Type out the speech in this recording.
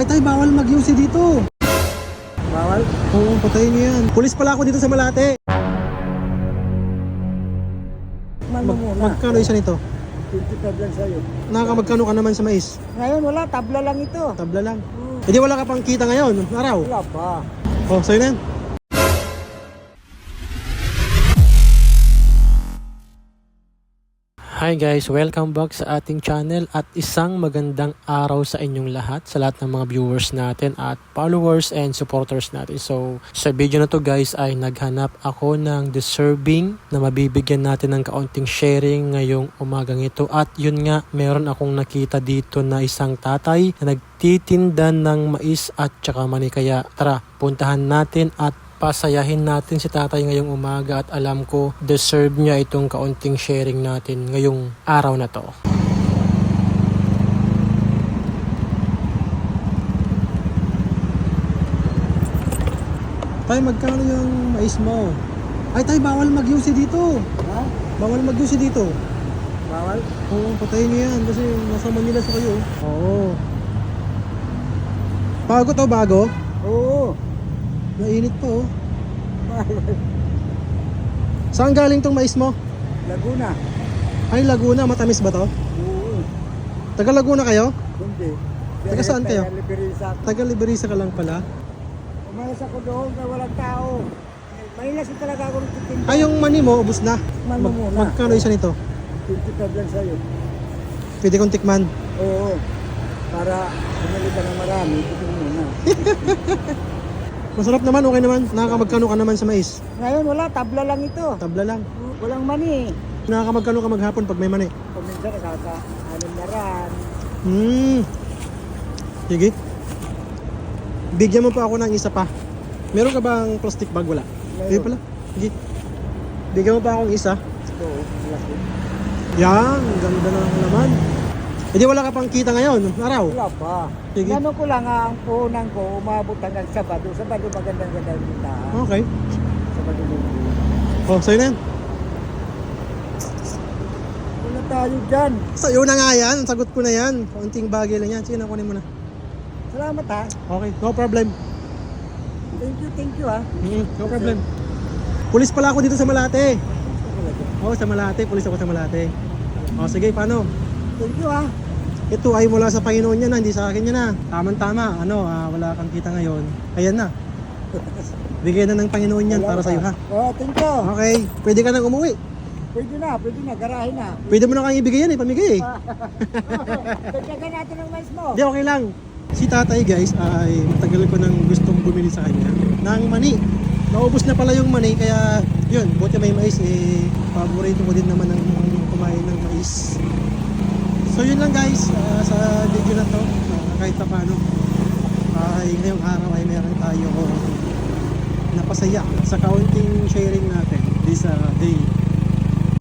Ay tay, bawal mag-UC dito. Bawal? Oo, patayin niyo yan. Pulis pala ako dito sa Malate. Mag muna. magkano isa nito? 55 lang sa'yo. Nakaka-magkano ka naman sa mais? Ngayon wala, tabla lang ito. Tabla lang. Hindi wala ka pang kita ngayon, araw. Wala pa. Oh, sa'yo na yan. Hi guys, welcome back sa ating channel at isang magandang araw sa inyong lahat, sa lahat ng mga viewers natin at followers and supporters natin. So, sa video na to guys ay naghanap ako ng deserving na mabibigyan natin ng kaunting sharing ngayong umagang ito. At yun nga, meron akong nakita dito na isang tatay na nagtitinda ng mais at tsaka mani. Kaya tara, puntahan natin at pasayahin natin si tatay ngayong umaga at alam ko deserve niya itong kaunting sharing natin ngayong araw na to. Tay, magkano yung mais mo? Ay, tay, bawal mag-UC dito. Ha? Bawal mag-UC dito. Bawal? Oo, patayin niyo yan kasi nasa Manila sa kayo. Oo. Bago to, bago? Oo. Mainit pa oh. Saan galing tong mais mo? Laguna. Ay, Laguna. Matamis ba to? Oo. Taga Laguna kayo? Hindi. Taga saan kayo? Taga Liberisa ka lang pala. Umayos ako doon na walang tao. Mahilas ko talaga ako ng titinda. Ay, yung mani mo, ubus na. Man mo muna. magkano isa nito? 55 lang sa'yo. Pwede kong tikman. Oo. Para bumili ka ng marami, ito muna. Masarap naman, okay naman. Nakakamagkano ka naman sa mais? Ngayon wala, tabla lang ito. Tabla lang. Walang mani. Nakakamagkano ka maghapon pag may mani? Paminsan nakaka anim na ran. Hmm. Sige. Bigyan mo pa ako ng isa pa. Meron ka bang plastic bag? Wala. Hindi pala. Sige. Bigyan mo pa akong isa. Ito, laki. Yan, ganda ng laman. Hindi wala ka pang kita ngayon, araw. Wala pa. Sige. Ganun ko lang ah, ang puhunan ko, umabot hanggang Sabado. Sabado magandang ganda yung tindahan. Okay. Sabado linggo. Oh, sa'yo na yan. Wala tayo dyan. Sa'yo na nga yan, sagot ko na yan. Kaunting bagay lang yan. Sige na, kunin mo na. Salamat ha. Okay, no problem. Thank you, thank you ha. Mm, no problem. Pulis pala ako dito sa Malate. Oo, sa Malate. Pulis ako sa Malate. O, sige, paano? Thank you ha. Ito ay mula sa Panginoon yan, hindi sa akin yan na. Tama-tama, ano, ah, wala kang kita ngayon. Ayan na. Bigyan na ng Panginoon yan para sa'yo ha. Oh, thank you. Okay, pwede ka nang umuwi. Pwede na, pwede na, garahe na. Pwede mo na kang ibigay yan eh, pamigay eh. Dagdagan natin ng mais mo. Hindi, okay lang. Si tatay guys ay matagal ko nang gustong bumili sa kanya ng mani. Naubos na pala yung mani kaya yun, buti may mais eh paborito ko din naman ng kumain ng mais. So yun lang guys, ah, sa video na to, ah, kahit pa paano ay ngayong araw ay meron tayo napasaya sa kaunting sharing natin this ah, day